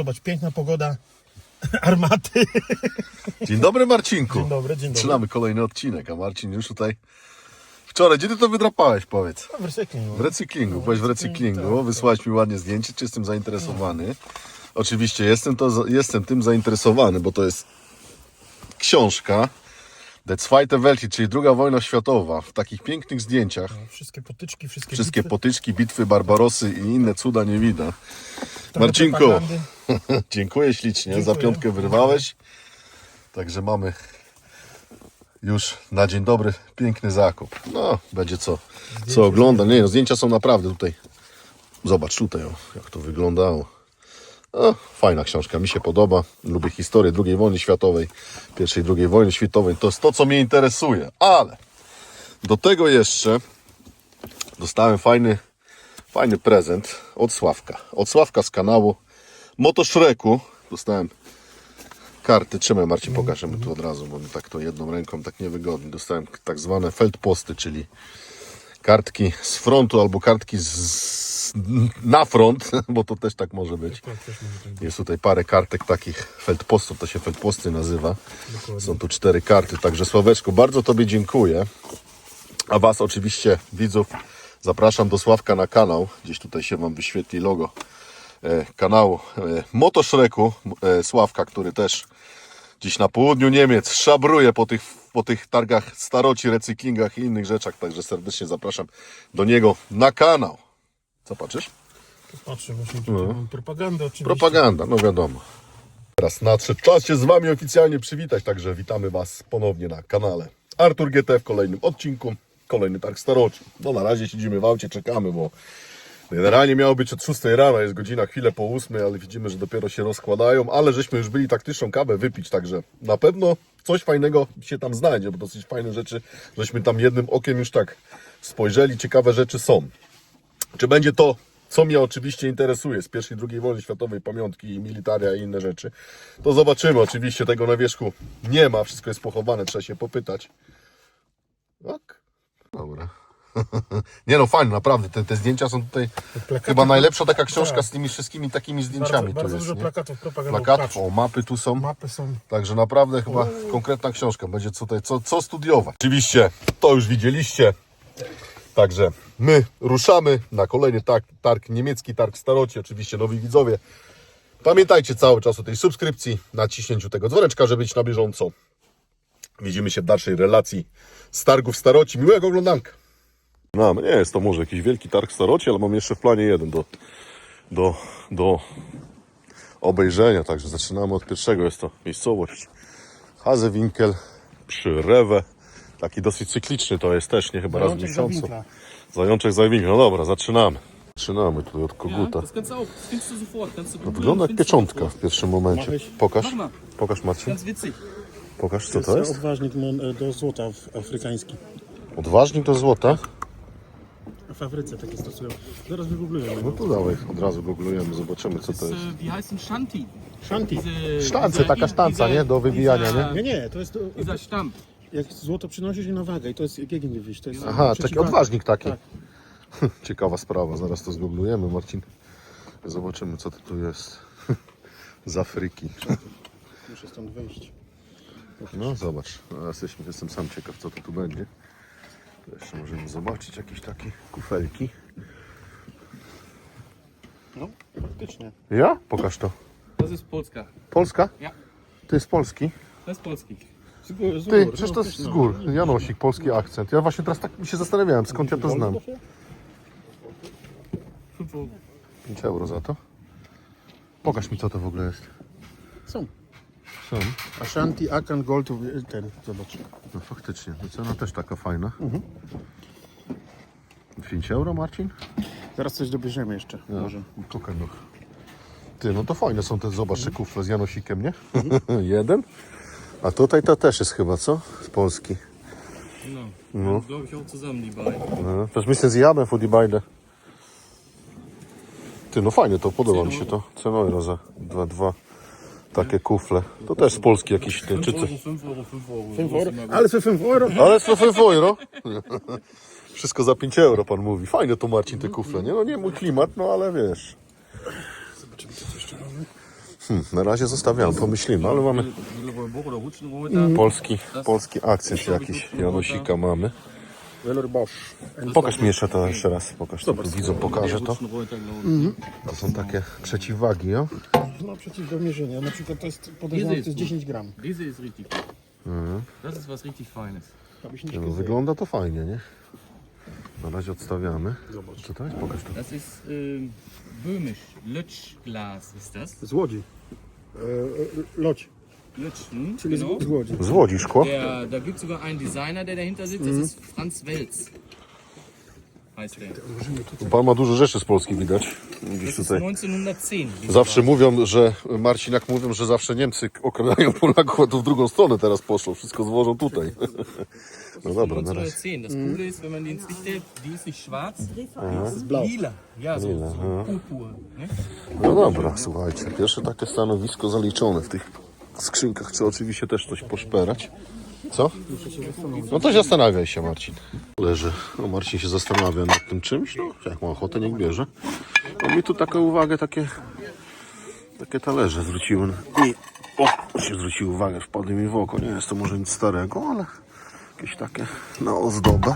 zobacz, piękna pogoda, armaty. Dzień dobry Marcinku. Dzień dobry, dzień dobry. Zaczynamy kolejny odcinek, a Marcin już tutaj... Wczoraj, gdzie ty to wydrapałeś, powiedz? W recyklingu. W recyklingu, byłeś w recyklingu, tak, wysłałeś mi ładnie zdjęcie, czy jestem zainteresowany. Oczywiście jestem, to, jestem tym zainteresowany, bo to jest książka Der Zweite Weltkrieg, czyli druga wojna światowa, w takich pięknych zdjęciach. Wszystkie potyczki, wszystkie Wszystkie bitwy, potyczki, bitwy Barbarosy i inne cuda nie widać. propagandy. dziękuję ślicznie, za Dziękuję. piątkę wyrwałeś. Także mamy już na dzień dobry piękny zakup. No, będzie co, co ogląda. Nie no, zdjęcia są naprawdę tutaj. Zobacz tutaj, o, jak to wyglądało. No, fajna książka, mi się podoba. Lubię historię II wojny światowej, pierwszej II wojny światowej. To jest to, co mnie interesuje. Ale do tego jeszcze dostałem fajny, fajny prezent od Sławka. Od Sławka z kanału Motoszreku. Dostałem karty. Trzymaj Marcin, pokażemy tu od razu, bo mi tak to jedną ręką tak niewygodnie. Dostałem tak zwane feldposty, czyli kartki z frontu albo kartki z, na front, bo to też tak może być. Tak, tak być. Jest tutaj parę kartek takich feldpostów, to się feldposty nazywa. Są tu cztery karty, także Sławeczku, bardzo Tobie dziękuję. A Was oczywiście, widzów, zapraszam do Sławka na kanał. Gdzieś tutaj się Wam wyświetli logo e, kanału e, Motoszreku e, Sławka, który też gdzieś na południu Niemiec szabruje po tych, po tych targach staroci, recyklingach i innych rzeczach. Także serdecznie zapraszam do niego na kanał. Co patrzysz? Patrzę właśnie tutaj mam propagandę oczywiście. Propaganda, no wiadomo. Teraz nadszedł czas się z Wami oficjalnie przywitać, także witamy Was ponownie na kanale Artur GT w kolejnym odcinku, kolejny targ staroci. No na razie siedzimy w aucie, czekamy, bo generalnie miało być od 6 rano, jest godzina chwilę po 8, ale widzimy, że dopiero się rozkładają, ale żeśmy już byli taktyczną kawę wypić, także na pewno coś fajnego się tam znajdzie, bo dosyć fajne rzeczy, żeśmy tam jednym okiem już tak spojrzeli, ciekawe rzeczy są. Czy będzie to, co mnie oczywiście interesuje z pierwszej i II wojny światowej, pamiątki, militaria i inne rzeczy, to zobaczymy. Oczywiście tego na wierzchu nie ma, wszystko jest pochowane, trzeba się popytać. Tak? Dobra. Nie no, fajnie, naprawdę, te, te zdjęcia są tutaj Plakaty- chyba najlepsza taka książka Tak. z tymi wszystkimi takimi Bardzo, zdjęciami bardzo tu jest, dużo nie? plakatów propagandowych. Plakatów, o, mapy tu są. Mapy są. Także naprawdę chyba konkretna książka. Będzie tutaj co, co studiować. Oczywiście to już widzieliście. Także my ruszamy na kolejny targ, targ niemiecki, targ staroci. Oczywiście nowi widzowie. Pamiętajcie cały czas o tej subskrypcji, naciśnięciu tego dzwoneczka, żeby być na bieżąco. Widzimy się w dalszej relacji z targów staroci. Miłego oglądanka. No, nie jest to może jakiś wielki targ staroci, ale mam jeszcze w planie jeden do, do, do obejrzenia. Także zaczynamy od pierwszego. Jest to miejscowość Hazewinkel przy Rewe. Taki dosyć cykliczny to jest też, nie chyba raz w Zajączek miesiącu. Zajączek za winkel. No dobra, zaczynamy. Zaczynamy tutaj od koguta. No, wygląda jak pieczątka w pierwszym momencie. Pokaż. Pokaż Marcin. Pokaż co to To jest. odważnik mon- do złota afrykański. Odważnik do złota. W Afryce takie stosują. Zaraz wygooglujemy. No to dawaj, od razu googlujemy, zobaczymy co to jest. wie heißt ein Shanti? Shanti. Sztance, taka sztanca, nie? Do wybijania, dieser- Nie, nie, to jest... Dieser Stamm. Jak złoto przynosisz je na wagę i to jest Gegengewicht. To jest Aha, taki przeciwwaga. odważnik taki. Tak. Ciekawa sprawa, zaraz to zgooglujemy, Marcin. Zobaczymy co to tu jest. Z Afryki. Muszę stąd wyjść. No zobacz, no, jesteśmy, jestem sam ciekaw co to tu będzie. Jeszcze możemy zobaczyć jakieś takie kufelki. No, faktycznie. Ja? Pokaż to. Das ist Polska. Polska? Ja. To jest polski? Das ist Polski. Z gór, z Ty, gór, przecież no, to jest z no. gór. Janosik, polski akcent. Ja właśnie teraz tak się zastanawiałem, skąd ja to znam. 5 Euro. 5 euro za to. Pokaż mi co to w ogóle jest. Są. Są. Ashanti, Akan, Gold, ten, zobacz. No faktycznie, to cena też taka fajna. 5 euro Marcin? Zaraz coś dobierzemy jeszcze. Może. Czekaj no. Ty, no to fajne są te, zobacz, te kufle z Janosikiem, nie? Jeden. A tutaj to też jest chyba, co? Z Polski. Genau. No. Glaube ich auch zusammen, die beiden. No, też myślę zjadłem die beide. Ty, no fajnie to, podoba mi się to. Cena euro za 2,2. Takie kufle. To też z Polski jakiś, ty, 5 czy Euro, coś. 5 Euro, 5 Euro. 5 So ist euro? Ale für 5 euro? Ale co 5 euro? Wszystko za 5 euro pan mówi. Fajne to Marcin te kufle, nie? No nie mój klimat, no ale wiesz. Zobaczymy co tu jeszcze mamy. Hmm, na razie zostawiam, pomyślimy, ale mamy polski, polski akcent jakiś. Janosika mamy. Pokaż mi jeszcze to jeszcze raz. Pokaż to. Widzą, pokażę to. To są takie przeciwwagi, jo? No przeciw do mierzenia. Na przykład to jest podejrzewam, że to jest 10 gram. Diese ist richtig. Das ist was richtig Feines. Abyś nie No, wygląda to fajnie, nie? Na razie odstawiamy. Zobacz. Co to jest? Pokaż to. Das ist ähm, böhmisch. Lötschglas ist das. Z Łodzi. Lodź, Lötsch, hm? czyli genau. z, z Łodzi. Z Łodzi szkło? Der, da gibt es sogar einen Designer, der dahinter sitzt. Das ist Franz Welz. Pan ma dużo rzeczy z Polski widać. Ist tutaj. 1910. diese Zawsze mówią, że Marcin jak mówią, że zawsze Niemcy okradają Polaków, a to w drugą stronę teraz poszło. Wszystko złożą tutaj. No dobra, na razie. 1910. Das Coole ist, wenn man den Zwicht hält, die ist nicht schwarz, die ist lila. Ja, so, so purpur. Ne? No dobra, słuchajcie. Pierwsze takie stanowisko zaliczone w tych skrzynkach. Chcę oczywiście też coś poszperać. Co? No to zastanawiaj się, Marcin. Leży. No Marcin się zastanawia nad tym czymś. No, jak ma ochotę, niech bierze. No mi tu taką uwagę, takie takie talerze zwróciły. I o, się zwrócił uwagę, wpadły mi w oko. Nie jest to może nic starego, ale jakieś takie na ozdobę.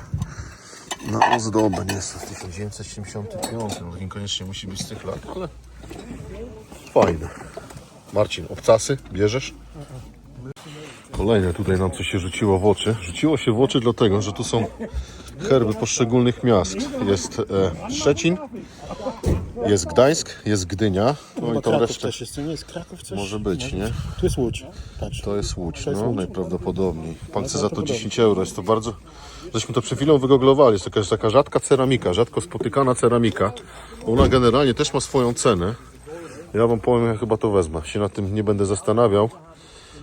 Na ozdobę, nie jest to z 1975, no niekoniecznie musi być z tych lat, ale fajne. Marcin, obcasy bierzesz? Kolejne tutaj nam coś się rzuciło w oczy. Rzuciło się w oczy dlatego, że tu są herby poszczególnych miast. Jest e, Szczecin, jest Gdańsk, jest Gdynia, no i tą Kraków resztę też jest, to nie jest Kraków coś? może być, nie? Tu jest Łódź, patrz. To jest Łódź, To jest no Łódź. najprawdopodobniej. Pan chce za to 10 euro, jest to bardzo... Żeśmy to przed chwilą wygooglowali, jest taka, taka rzadka ceramika, rzadko spotykana ceramika. Ona generalnie też ma swoją cenę. Ja wam powiem, ja chyba to wezmę. Się nad tym nie będę zastanawiał.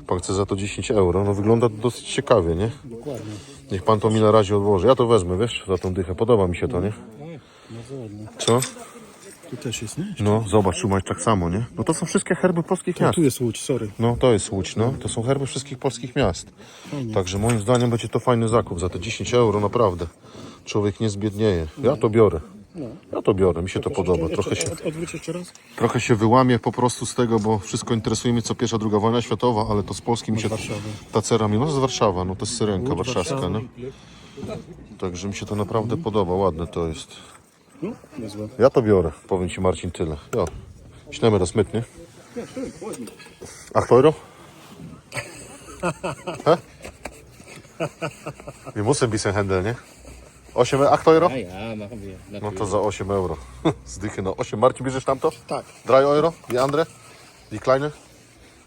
Pan chce za to 10 euro. No wygląda to dosyć ciekawie, nie? Dokładnie. Niech pan to mi na razie odłoży. Ja to wezmę, wiesz, za tą dychę. Podoba mi się to, nie? Bardzo ładnie. Co? Tu też jest, nie? No, zobacz, tu masz tak samo, nie? No to są wszystkie herby polskich A miast. tu jest Łódź, sorry. No, to jest Łódź, no. To są herby wszystkich polskich miast. Także moim zdaniem będzie to fajny zakup. Za te 10 euro naprawdę. Człowiek nie zbiednieje. Ja to biorę. Ja to biorę, mi się to podoba. Trochę się, Od, odwróć jeszcze raz. trochę się wyłamię po prostu z tego, bo wszystko interesuje mnie co pierwsza, druga wojna światowa, ale to z Polski mi się Warszawy. ta cera mi, no z Warszawa, no to jest syrenka warszawska, no. Także mi się to naprawdę podoba, ładne to jest. No, niezłe. Ja to biorę, powiem Ci Marcin tyle. Ja. Nehme das mit, nie? 8 Euro? Hä? Wir müssen ein bisschen handeln, nie? 8, 8 Euro? Ja, ja, machen wir. No Natürlich. to za 8 euro. Zdychy na 8. Marcin, bierzesz tamto? Tak. 3 euro? Die andere? Die kleine?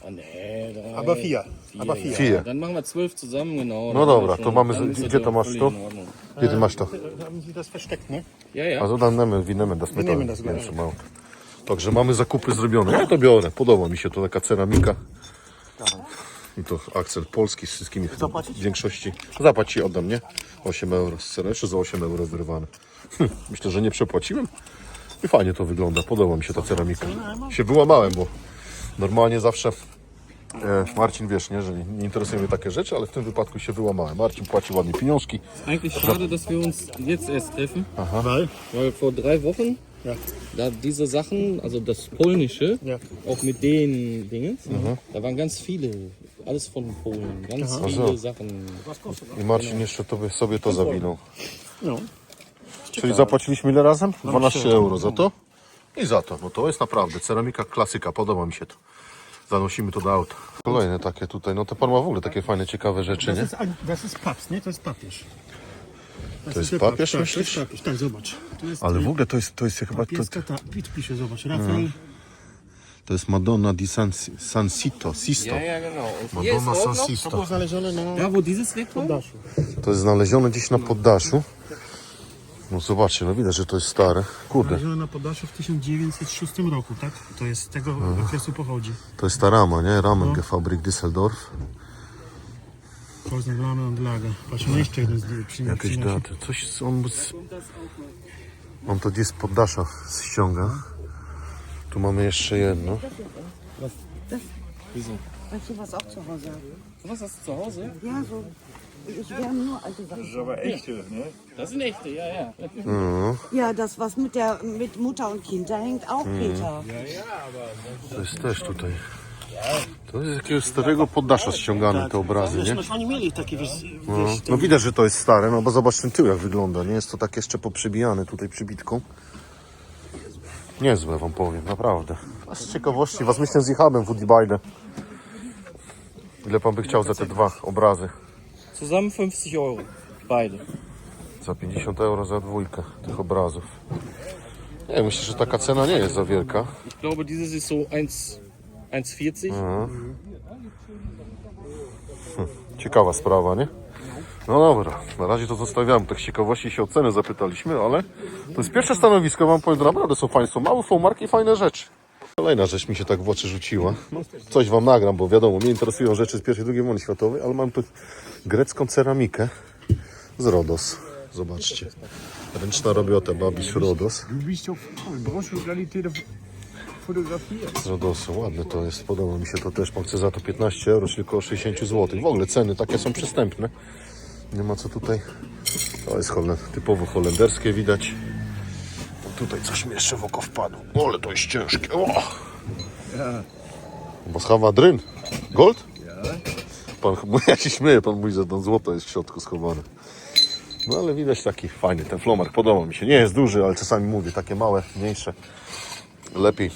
Oh, nee, drei, Aber vier. Aber vier. Vier. Dann machen wir zwölf zusammen, genau. No Dann dobra, wir to mamy, dann ist gdzie das to ja masz völlig tu? in Ordnung. Kiedy masz to? Haben Sie das versteckt, ne? Ja, ja. A to wir nehmen das mit. nehmen das gleich. Jeszcze mało. Także mamy zakupy zrobione. Ja to biorę. Podoba mi się to taka ceramika. I to akcent polski z wszystkimi w większości. Zapłać ci oddam, nie? 8 euro z ceny. Jeszcze za 8 euro wyrwane. Hm, Myślę, że nie przepłaciłem. I fajnie to wygląda. Podoba mi się ta ceramika. Się wyłamałem, bo normalnie zawsze e, Marcin wiesz, nie, że nie, nie interesują mnie takie rzeczy, ale w tym wypadku się wyłamałem. Marcin płaci ładnie pieniążki. Eigentlich schade, dass wir uns jetzt erst treffen, Weil? weil vor drei Wochen Ja. da diese Sachen, also das Polnische, Ja. auch mit den Dingens, da waren ganz viele, alles von Polen, ganz viele so. Sachen. I Marcin jeszcze to by sobie to zawinął. No. Czyli zapłaciliśmy ile razem? 12 euro za to? I za to, bo to jest naprawdę ceramika klasyka, podoba mi się to. Zanosimy to do auta. Kolejne takie tutaj, no to pan ma w ogóle takie fajne, ciekawe rzeczy, Das nie? ist, ein- das ist Papst, nie? To jest papież. To jest der papież, tak, myślisz? To jest papież, tak, zobacz. To jest Ale w ogóle to jest, to jest chyba, to, Pieska, ta, pit pisze, zobacz, Rafael. To jest Madonna di San, San Sito, Sisto. ja, ist Madonna San Sisto. znalezione na da wo dieses weg war, Daszu. To jest znalezione gdzieś na poddaszu. No zobaczcie, no widać, że to jest stare. Kurde, Znalezione na Podlaszu w 1906 roku, tak? To jest z tego okresu pochodzi. to jest ta rama, nie? Ramengefabrik Düsseldorf. Poznań Lamy und Lager. Patrz, no jeszcze jeden z przy, Jakieś przynosi. daty. Coś on, z- on to gdzieś z poddasza ściąga. Tu mamy jeszcze jedno. Wieso? Weißt du, was auch zu Hause hat? Was hast du zu Hause? Ja, so Ich werde nur alte Sachen. Das ist aber echte, ne? Das sind echte, ja, ja. Ja, das, was mit, der, mit Mutter und Kind, da hängt auch Peter. To jest też tutaj. To jest z jakiegoś starego poddasza ściągane te obrazy, nie? No, oni mieli takie, wiesz, No, wiesz no widać, że to jest stare, no bo zobacz ten tył jak wygląda, nie? Jest to tak jeszcze poprzybijane tutaj przybitką. Niezłe wam powiem, naprawdę. A z ciekawości was myślę zjechałem w Udibajdę. Ile pan by chciał za te dwa obrazy? Zusammen 50 Euro. Beide. Za 50 euro za dwójkę tych obrazów. Nie, myślę, że taka cena nie jest za wielka. Ich glaube, dieses ist so 1 1,40. Ciekawa sprawa, nie? No dobra, na razie to zostawiamy. Tak z ciekawości się o cenę zapytaliśmy, ale to jest pierwsze stanowisko, wam powiem, naprawdę są są małe marki, fajne rzeczy. Kolejna rzecz mi się tak w oczy rzuciła. Coś wam nagram, bo wiadomo, mnie interesują rzeczy z pierwszej i drugiej wojny światowej, ale mam tu grecką ceramikę z Rodos. Zobaczcie. Ręczna robiota Babisz Rodos. Z Rodosu, ładne to jest, podoba mi się to też. Pan chce za to 15 euro, czyli około 60 zł. W ogóle ceny takie są przystępne. Nie ma co tutaj. To jest holen, typowo holenderskie widać. Tutaj coś mi jeszcze w oko wpadło. O, ale to jest ciężkie. O! Boschawa dryn. Gold? Pan, ja się śmieję, pan mówi, że tam złoto jest w środku schowane. No ale widać taki fajny ten flomark, podoba mi się. Nie jest duży, ale czasami mówię, takie małe, mniejsze. Lepiej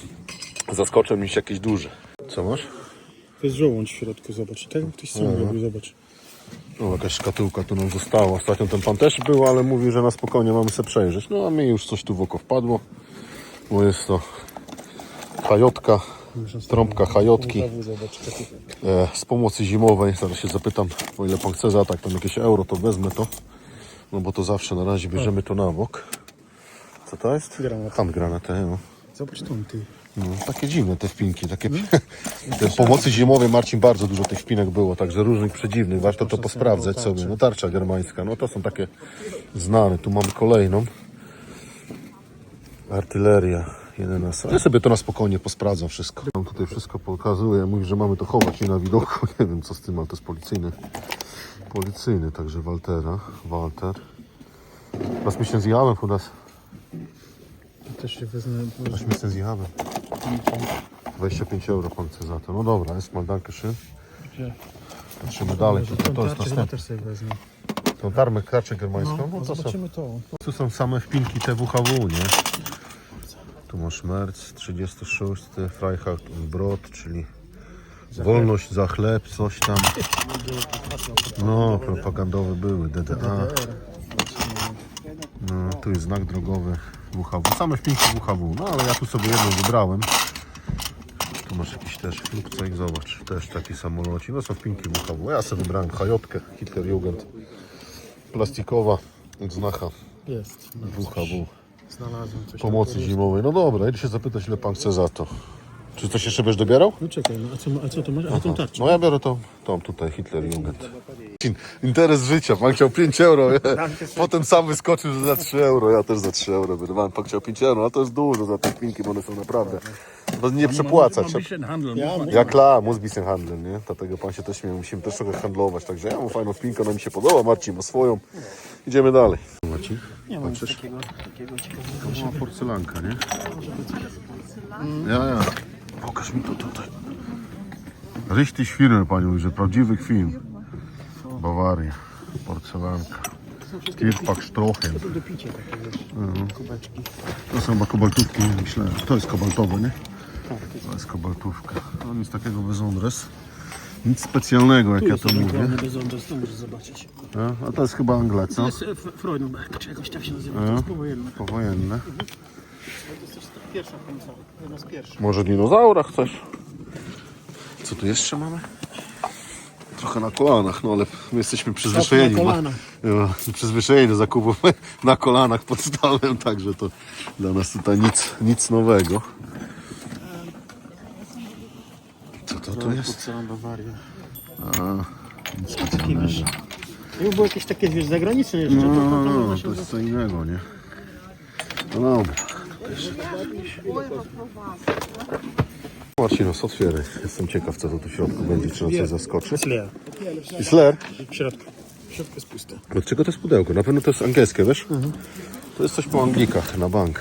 zaskoczą niż jakieś duże. Co masz? To jest żołądź w środku, zobacz. Tak jak ktoś sam robił, zobacz. No, jakaś szkatułka tu nam została. Ostatnio ten pan też był, ale mówił, że na spokojnie mamy sobie przejrzeć. No a mi już coś tu w oko wpadło, bo jest to hajotka, trąbka hajotki e, z pomocy zimowej. Zaraz się zapytam, o ile pan chce za tak, tam jakieś euro, to wezmę to. No bo to zawsze na razie bierzemy to na bok. Co to jest? Granat. Handgranat, e, no. Zobacz tą ty. No, takie dziwne te wpinki, takie te pomocy zimowej Marcin bardzo dużo tych wpinek było, także różnych przedziwnych, warto to posprawdzać sobie. No tarcza germańska, no to są takie znane. Tu mamy kolejną. Artyleria 11. Ja sobie to na spokojnie posprawdzam wszystko. Tam tutaj wszystko pokazuje, mówi, że mamy to chować nie na widoku. Nie wiem co z tym, ale to jest policyjny. Policyjny, także Waltera. Walter. Was myślę zjechałem u nas. Też się wezmę. Was myślę zjechałem. 25 euro pan chce za to. No dobra, jest mal danke schön. Patrzymy dalej. To, to, to jest następne. Tą tarmę kraczę germańską. No, to są, Zobaczymy to. tu są same wpinki TWHW, nie? Tu masz Merc 36, Freiheit und Brot, czyli wolność za chleb, coś tam. No, propagandowe były, DDA. No, tu jest znak drogowy WHW. Same wpinki WHW. No ale ja tu sobie jedną wybrałem. Tu masz jakiś też flukcek, zobacz, też taki samolocik. No są wpinki WHW. Ja sobie wybrałem hajotkę Hitlerjugend. Plastikowa, odznaka Jest. WHW. Znalazłem coś. Pomocy zimowej. No dobra, idę się zapytać, ile pan chce za to. Czy coś jeszcze będziesz dobierał? No czekaj, no a co, a co to masz? A tą tarczę. No ja biorę tą, tą tutaj, Hitlerjugend. Interes życia, pan chciał 5 euro, nie? potem sam wyskoczył, że za 3 euro, ja też za 3 euro wyrwałem, pan chciał 5 euro, a to jest dużo za te pinki, bo one są naprawdę, no nie przepłacać. Ja klar, muss bisschen handeln, nie? Dlatego pan się też śmieje, musimy też trochę handlować, także ja mam fajną pinkę, ona mi się podoba, Marcin ma swoją, idziemy dalej. Marcin, Nie mam patrzysz? takiego, takiego ciekawego. To była porcelanka, nie? Ja, ja. Pokaż mi to tutaj. Richtig film, pani mówi, że prawdziwy film. Bawaria, porcelanka. Kirpak Strochen. To do picia takie, wiesz, Mhm. kubeczki. To są chyba kobaltówki, myślę. To jest kobaltowe, nie? To jest kobaltówka. To nic takiego bez ondres. Nic specjalnego, jak Tu ja to mówię. bez ondas, to możesz zobaczyć. A, a to jest chyba Angle, To co? jest e, Freudenberg, czy jakoś tak się nazywa. To jest powojenne. Powojenne. To jest też pierwsza końca, jedna z pierwszych. Może dinozaura chcesz? Co tu jeszcze mamy? Trochę na kolanach, no ale my jesteśmy przyzwyczajeni. na kolanach. no, przyzwyczajeni do zakupów na kolanach pod stołem, także to dla nas tutaj nic, nic nowego. Co to tu jest? Porcelan Bawaria. Nic specjalnego. Jakby było jakieś takie, wiesz, zagraniczne jeszcze, No, to, no, to, to, no, to jest co innego, nie? No dobra. Marcinos, otwieraj. Jestem ciekaw, co to tu w środku będzie, czy nas coś zaskoczy. Jest leer Isler? w środku. W środku jest puste. Od czego to jest pudełko? Na pewno to jest angielskie, wiesz? To jest coś po Anglikach na bank.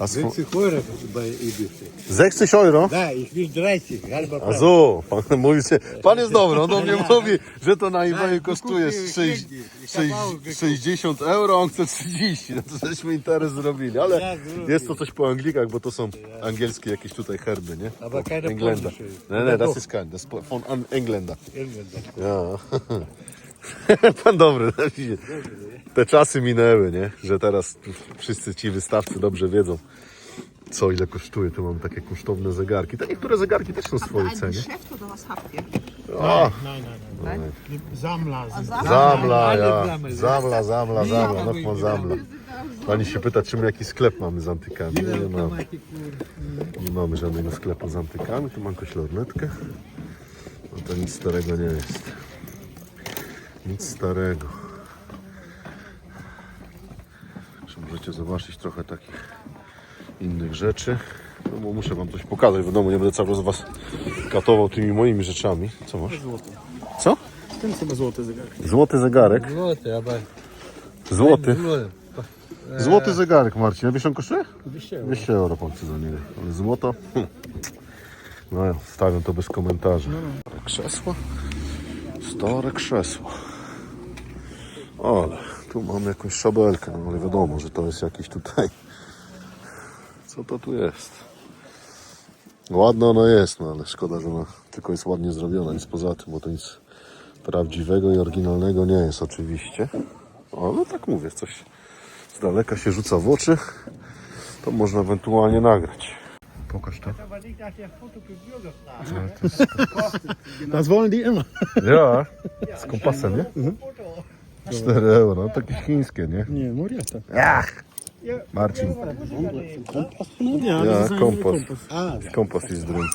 A. 60 euro eBay. 60 euro? Da, ich will 30, halber A zo, pan mówi się, pan jest dobry, on do mnie mówi, że to na eBayu kosztuje kupił sześć- pięknie. sześć- Kawałek 60 euro, a on chce 30, no to żeśmy interes zrobili, ale jest to coś po Anglikach, bo to są angielskie jakieś tutaj herby, nie? Aber keine Engländer. polnische. Nie, nie, das ist kein, das ist von An-. Engländer. Ja. Pan dobry, te czasy minęły, nie? Że teraz wszyscy ci wystawcy dobrze wiedzą, co ile kosztuje. Tu mam takie kosztowne zegarki. Te niektóre zegarki też są swoje ein cenie. Geschäft oder was habt ihr? O, Zamla. z- zamla, ja. Zamla, zamla, zamla, no pan zamla. Pani się pyta, czy my jakiś sklep mamy z antykami. Nie, nie mamy. Nie mamy żadnego sklepu z antykami. Tu mam jakąś lornetkę. No to nic starego nie jest. Nic starego. Że możecie zobaczyć trochę takich innych rzeczy. No bo muszę wam coś pokazać. Wiadomo, nie będę cały czas was katował tymi moimi rzeczami. Co masz? Co? Ten chyba złoty zegarek. Złoty zegarek. Złoty, aber Złoty. złoty. Złoty zegarek, Marcin. A wiesz, on kosztuje? 200 euro pan chce za niego. Ale złoto? Hm. No ja stawiam to bez komentarza. Krzesło? Stare krzesło. Ale tu mamy jakąś szabelkę, no ale wiadomo, że to jest jakiś tutaj... Co to tu jest? Ładna ona jest, no ale szkoda, że ona tylko jest ładnie zrobiona, nic poza tym, bo to nic prawdziwego i oryginalnego nie jest oczywiście. O, no tak mówię, coś z daleka się rzuca w oczy, to można ewentualnie nagrać. Pokaż to. Das wollen die immer. Ja, z kompasem, nie? 4 euro, no takie chińskie, nie? Nie, Moriata. Ach! Marcin, Nie, ale ja, jest kompas. kompas. Kompas jest drum.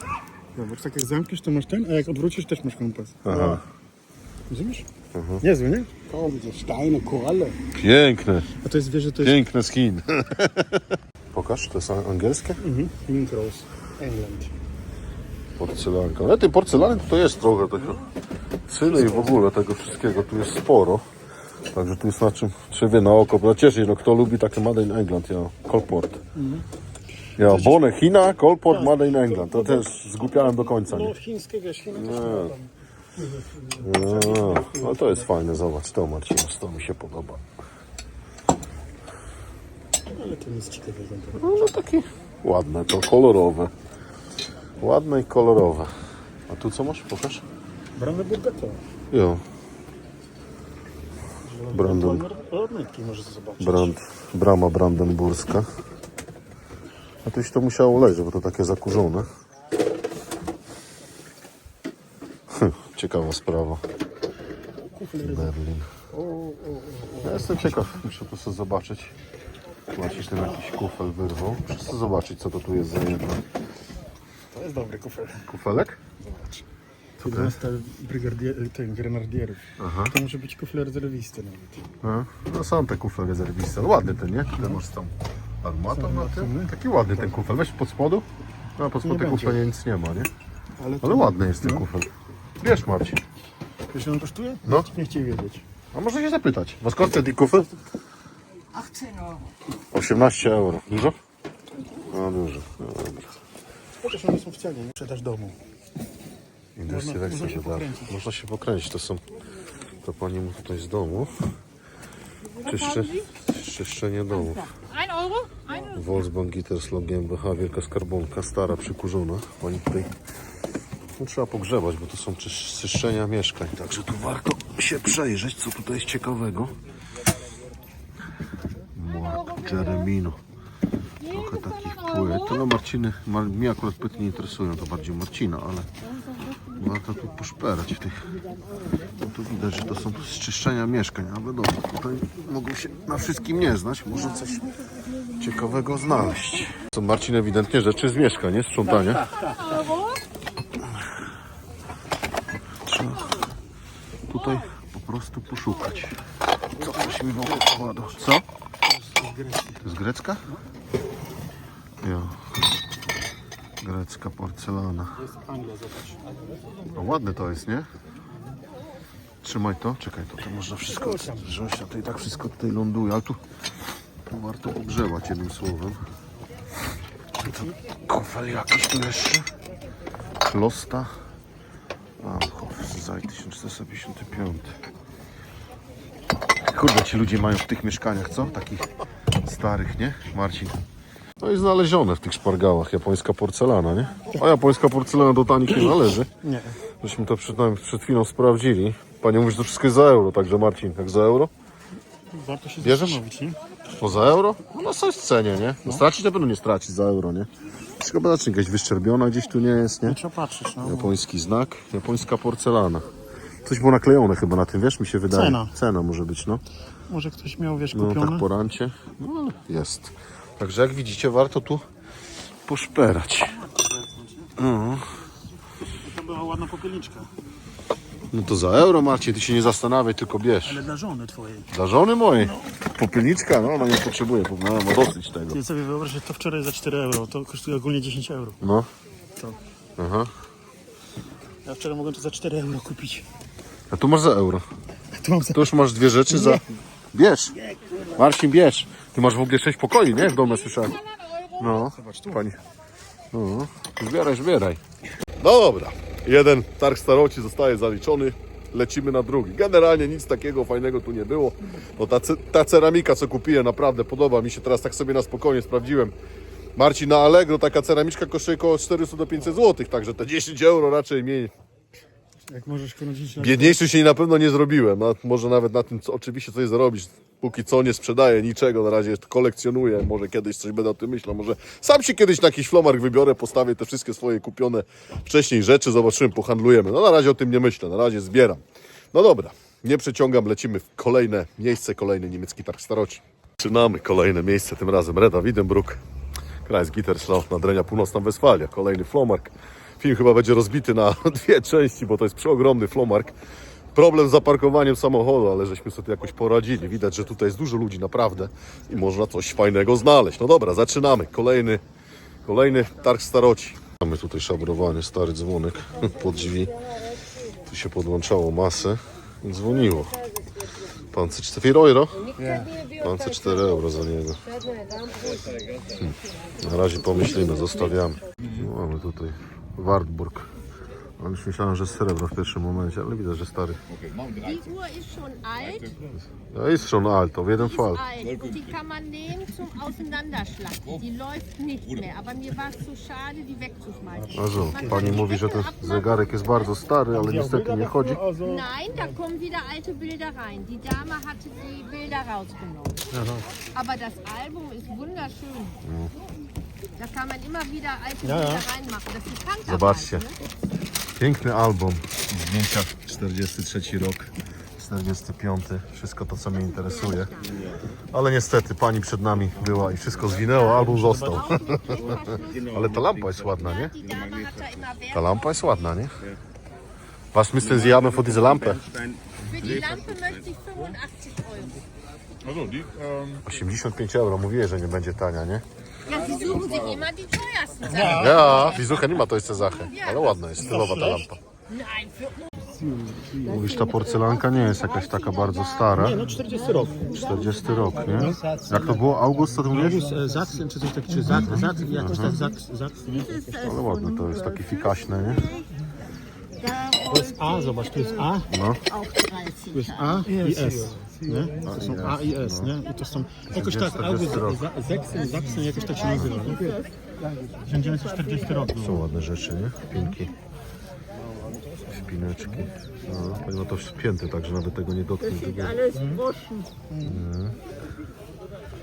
Zobacz, tak jak zamkniesz, to masz ten, a jak odwrócisz, też masz kompas. Aha, Rozumiesz? Niezły, nie? Kaum, so Steine, Koralle. piękne, A to jest, wiesz, że to jest piękne z Chin. Pokaż, to jest angielskie? mhm. Pink Rose, England. Porcelanka. Ale tej porcelany to jest trochę tego cyny i w ogóle tego wszystkiego. Tu jest sporo. Także tu jest na czym się wie na oko. No cieszy, no kto lubi takie Made in England, ja, Colport. Ja, Bone China, Colport Made in England. To też zgłupiałem do końca, nie? No, chińskie, wiesz, Chiny też No, no to jest fajne, zobacz, to Marcin, to mi się podoba. Ale to jest ciekawe. No, no taki ładne, to kolorowe. Ładne i kolorowe. A tu co masz? Pokaż. Brandenburga to. Jo. Brandon. Lornetki możesz zobaczyć. Brand, brama brandenburska. A tuś to musiało leżeć, bo to takie zakurzone. Hm, ciekawa sprawa. Berlin. Ja jestem ciekaw, muszę to sobie zobaczyć. Maciej ten jakiś kufel wyrwał. Muszę sobie zobaczyć, co to tu jest za jedno. To jest dobry kufel. Kufelek? To jest brygardier, ten, grenardierów. To może być kufel rezerwisty nawet. No, no są te kufle rezerwiste. No ładny ten, nie? Ile masz tam armatą na tym? Taki ładny ten kufel. Weź pod spodu. No, pod spodem kufla nic nie ma, nie? Ale, Ale ładny jest ten kufel. Wiesz Marcin. Wiesz, ile on kosztuje? No. Nie chcieli wiedzieć. A można się zapytać. Was kosztuje ten kufel? 18 Euro. 18 euro. Dużo? No dużo. No, dobra. Chociaż one są w cenie, nie? Sprzedaż domu. Industry Można- można się pokręcić. Można się pokręcić. To są to pani mu tutaj z domu. Czyszcze, czyszczenie domów. 1 Euro? Wolfsbank Gitterslog GmbH, wielka skarbonka, stara, przykurzona. Pani tutaj no, trzeba pogrzebać, bo to są czysz- czyszczenia mieszkań. Także tu warto się przejrzeć, co tutaj jest ciekawego. Mark Jeremino. Trochę takich płyt. To no Marciny, Mar- mnie akurat płyty nie interesują, to bardziej Marcina, ale warto tu poszperać w tych. No tu widać, że to są z czyszczenia mieszkań, a wiadomo, tutaj mogą się na wszystkim nie znać, może coś ciekawego znaleźć. To Marcin ewidentnie rzeczy z mieszkań, nie? Sprzątanie. Trzeba tutaj po prostu poszukać. Co coś mi w wkłada? Co? To jest grecka? Jo. Grecka porcelana. O, ładne to jest, nie? Trzymaj to, czekaj, to, to można wszystko wziąć, a to i tak wszystko tutaj ląduje, ale tu, tu warto ogrzewać jednym słowem. Kufel jakiś tu jeszcze. Klosta. A, Hofzaj 1455. Kurde, ci ludzie mają w tych mieszkaniach, co? Takich starych, nie? Marcin. No i znalezione w tych szpargałach japońska porcelana, nie? A japońska porcelana do tanich nie należy. Nie. Żeśmy to przed, przed chwilą sprawdzili. Panie mówi, że to wszystko jest za euro, także Marcin, jak za euro? Warto się Bierzesz? zastanowić, nie? No za euro? No na coś cenie, nie? No stracić na pewno nie stracić za euro, nie? Wszystko zobaczcie, jakaś wyszczerbiona gdzieś tu nie jest, nie? Trzeba patrzeć, no. Japoński znak, japońska porcelana. Coś było naklejone chyba na tym, wiesz, mi się wydaje. Cena. Cena może być, no. Może ktoś miał, wiesz, No kupione? tak po rancie. No ale jest. Także jak widzicie, warto tu poszperać. To była ładna popielniczka. No to za euro, Marcin, ty się nie zastanawiaj, tylko bierz. Ale dla żony twojej. Dla żony mojej. Popielniczka, no ona nie potrzebuje, no, ma dosyć tego. Ty sobie wyobraź, że to wczoraj za 4 euro, to kosztuje ogólnie 10 euro. No. To. Aha. Ja wczoraj mogłem to za 4 euro kupić. A tu masz za euro. Tu mam za... Tu już masz dwie rzeczy za... Bierz. Marcin, bierz. Ty masz w ogóle sześć pokoi, nie? W domu słyszałem. No, pani. No, zbieraj, zbieraj. No dobra. Jeden targ staroci zostaje zaliczony. Lecimy na drugi. Generalnie nic takiego fajnego tu nie było. No ta, ta ceramika, co kupiłem, naprawdę podoba mi się. Teraz tak sobie na spokojnie sprawdziłem. Marcin, na Allegro taka ceramiczka kosztuje około 400 do 500 zł, także te 10 euro raczej mniej, Jak możesz kręcić na... Biedniejszy się na pewno nie zrobiłem. A może nawet na tym, co, oczywiście coś zarobić. Póki co nie sprzedaję niczego, na razie kolekcjonuję. Może kiedyś coś będę o tym myślał. Może sam się kiedyś na jakiś flomark wybiorę, postawię te wszystkie swoje kupione wcześniej rzeczy, zobaczymy, pohandlujemy. No na razie o tym nie myślę, na razie zbieram. No dobra, nie przeciągam, lecimy w kolejne miejsce, kolejny niemiecki targ staroci. Zaczynamy kolejne miejsce, tym razem Reda Wiedenbruck. Kreis Gitterslaw, Nadrenia Północna Westfalia, kolejny flomark. Film chyba będzie rozbity na dwie części, bo to jest przeogromny flomark. Problem z zaparkowaniem samochodu, ale żeśmy sobie jakoś poradzili. Widać, że tutaj jest dużo ludzi naprawdę i można coś fajnego znaleźć. No dobra, zaczynamy. Kolejny, kolejny targ staroci. Mamy tutaj szabrowany stary dzwonek pod drzwi. Tu się podłączało masę i dzwoniło. Pan chce 4 euro? Pan chce 4 euro za niego. Na razie pomyślimy, zostawiamy. No, mamy tutaj Wartburg. Ale już myślałem, że srebro w pierwszym momencie, ale widać, że stary. Die Uhr ist schon alt, Ja jest schon alt, auf jeden Fall. alt. Und die kann man nehmen zum Auseinanderschlachten. Die läuft nicht mehr, aber mir war es zu schade, die wegzuschmeißen. Also, Man kann pani die mówi, że ten abmachen. zegarek jest bardzo stary, ale niestety nie chodzi. Nein, da kommen wieder alte Bilder rein. Die Dame hatte die Bilder rausgenommen. Aber das Album ist wunderschön. Da kann man immer wieder alte Ja, ja. Reinmachen. Das ist Zobaczcie. ne? Piękny album. Zdjęcia 43 rok, 45. Wszystko to, co mnie interesuje. Ale niestety pani przed nami była i wszystko zwinęło, album został. Ale ta lampa jest ładna, nie? Ta lampa jest ładna, nie? Was müssen Sie haben für diese Lampe? Für die Lampe möchte ich 85 Euro. 85 euro, mówię, że nie będzie tania, nie? Ja, sich immer die teuersten Sachen. Ja, wizucha nie ma, to jest Cezachę, ale ładna jest, stylowa ta lampa. Mówisz, ta porcelanka nie jest jakaś taka bardzo stara. No 40 rok. 40 rok, nie? Jak to było? August, co ty mówisz? August e, Sachsen, czy coś takiego, czy Zak, Zak, jakoś tak Zak, Zak, nie? Ale ładne to jest, takie fikaśne, nie? To jest A, zobacz, tu jest A, auch 30. tu jest A i S. Nie? To są A i S, nie? I to są jakoś tak, 40 August, rok. Sachsen, jakoś tak się nazywa. nie? 1940 rok. Są ładne rzeczy, nie? Pinki. Szpineczki. No, pomimo to wspięte, także nawet tego nie dotknę. Tego.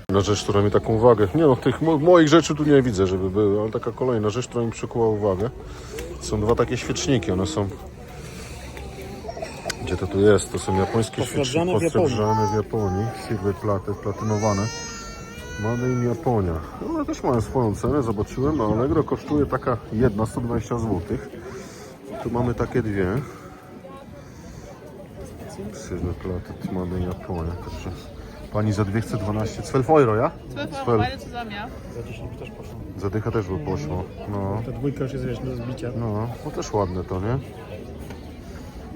Na rzecz, która mi taką uwagę. Nie no, tych mo- moich rzeczy tu nie widzę, żeby były, ale taka kolejna rzecz, która mi przykuła uwagę. Są dwa takie świeczniki, one są. Gdzie to tu jest? To są japońskie świeczniki. Posrebrzane w. Posrebrzane w Japonii. Silver platy, platynowane. Made in Japonia. No, One też mają swoją cenę, zobaczyłem. Na Allegro kosztuje taka jedna 120 zł. Tu mamy takie dwie. Silver platy, Made in Japonia. Także pani za dwie chce 12. 12 euro, ja? 12 Euro, 12. beide zusammen, ja. Zadycha też by poszło. No, Ta dwójka już jest, wiesz, do zbicia. no, no też ładne to, nie?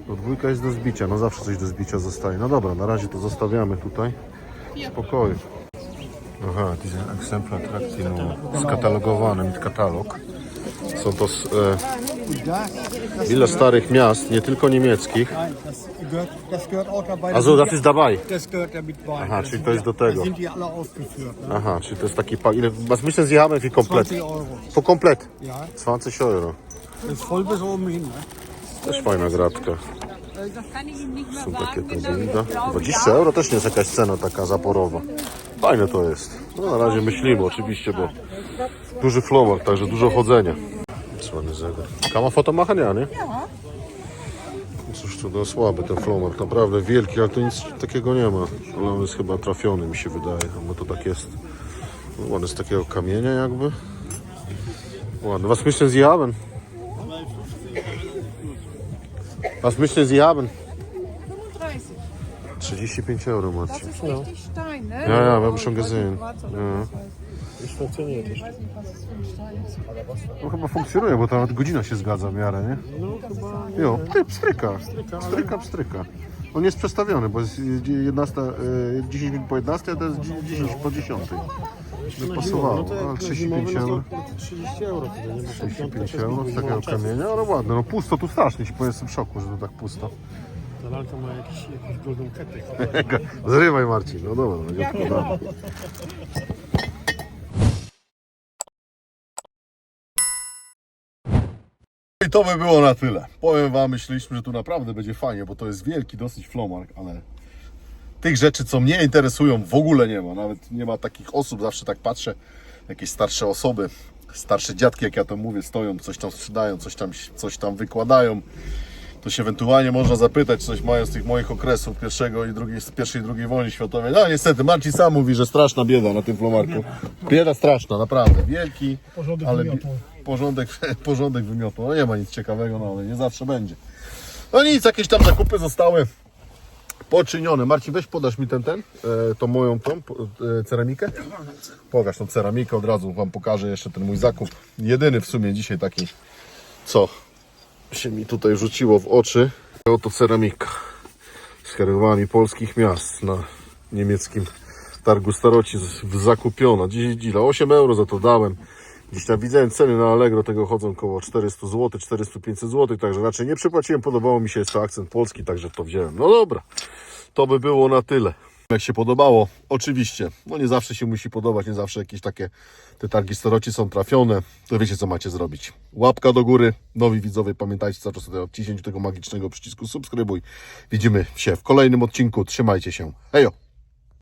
No dwójka jest do zbicia, no zawsze coś do zbicia zostaje. No dobra, na razie to zostawiamy tutaj. Spokoju. Aha, diesen Exemplar atrakcji, no, skatalogowany, mit katalog. Są to s- e, wiele starych miast, nie tylko niemieckich. Das gehört, das ist dabei. Aha, czyli to jest do tego. Aha, czyli to jest taki pak. Ile, was myślę, wie komplet? 20 Euro. Po komplet. Ja, 20 euro. ist voll bis oben hin. Ne? Też fajna mehr Są takie to winda. 20 euro też nie jest jakaś cena taka zaporowa. Fajne to jest. No na razie myślimy oczywiście, bo duży flomar, także dużo chodzenia. Słany zegar. Kama fotomachania, nie? Cóż to no słaby ten flomar, naprawdę wielki, ale to nic takiego nie ma. Ale on jest chyba trafiony mi się wydaje, bo to tak jest. No, ładny z takiego kamienia jakby. Ładny. Was myślę Sie Was myślę Sie haben? 35 euro Marcin. Das ist richtig Stein, ne? Ja, ja, wir haben schon gesehen. Ja. Już funkcjonuje też. No chyba funkcjonuje, bo ta nawet godzina się zgadza w miarę, nie? No chyba... Jo, ty, pstryka. Pstryka, pstryka. On jest przestawiony, bo jest 11, e, 10 minut po 11, a to jest 10 po 10. By pasowało, No ale na 35 zimowy, euro. no to 30 euro wtedy, nie? Bo 35 piątka euro z takiego kamienia, ale ładne. No pusto tu strasznie, ci powiem, jestem w szoku, że to tak pusto. Ta lalka ma jakiś, jakąś golden ketę. Zrywaj Marcin, no dobra, będzie odpowiadał. I to by było na tyle. Powiem Wam, myśleliśmy, że tu naprawdę będzie fajnie, bo to jest wielki dosyć flomark, ale tych rzeczy, co mnie interesują, w ogóle nie ma. Nawet nie ma takich osób, zawsze tak patrzę, jakieś starsze osoby, starsze dziadki, jak ja to mówię, stoją, coś tam sprzedają, coś tam, coś tam wykładają. To się ewentualnie można zapytać, coś mają z tych moich okresów pierwszego i drugiej, z pierwszej i drugiej wojny światowej. No niestety, Marcin sam mówi, że straszna bieda na tym flomarku. Bieda straszna, naprawdę. Wielki, Porządek ale wymiotu. porządek, porządek wymiotu. No nie ma nic ciekawego, no ale nie zawsze będzie. No nic, jakieś tam zakupy zostały poczynione. Marcin, weź podasz mi ten, ten, e, tą moją tą e, ceramikę. Pokaż tą ceramikę, od razu Wam pokażę jeszcze ten mój zakup. Jedyny w sumie dzisiaj taki, co się mi tutaj rzuciło w oczy. Oto ceramika z herbami polskich miast na niemieckim targu staroci zakupiona. Dziś dzila 8 euro za to dałem. Gdzieś tam widziałem ceny na Allegro, tego chodzą około 400 zł, 400-500 zł, także raczej nie przypłaciłem, podobało mi się jeszcze akcent polski, także to wziąłem. No dobra, to by było na tyle. Jak się podobało, oczywiście, no nie zawsze się musi podobać, nie zawsze jakieś takie te targi staroci są trafione, to wiecie co macie zrobić. Łapka do góry, nowi widzowie, pamiętajcie cały czas o odciśnięciu tego magicznego przycisku subskrybuj. Widzimy się w kolejnym odcinku, trzymajcie się, hejo!